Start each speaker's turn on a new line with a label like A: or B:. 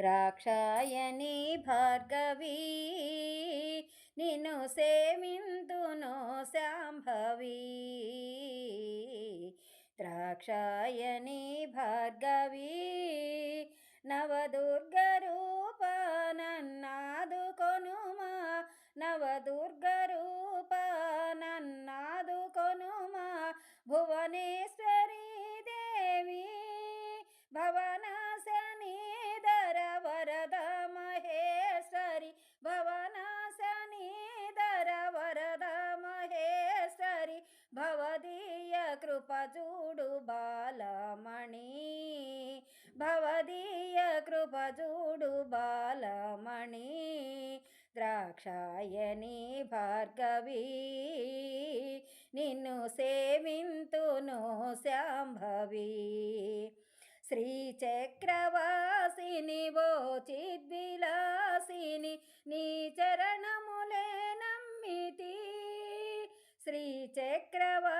A: ద్రాక్షాయని భార్గవి నిన్ను సేవింతును శాంభవి. ద్రాక్షాయని భార్గవి నవదుర్గ రూప నన్నాదుకొనుమా నవదుర్గ రూప నన్నాదుకొనుమా భువనేశ్వర కృప చూడు బాలమణి. భవదీయ కృప చూడు బాలమణి. ద్రాక్షాయని భార్గవి నిన్ను సేవింతును శాంభవి. శ్రీచక్రవాసిని ఓ చిద్విలాసిని నీ చరణములే నమ్మితి. శ్రీచక్రవా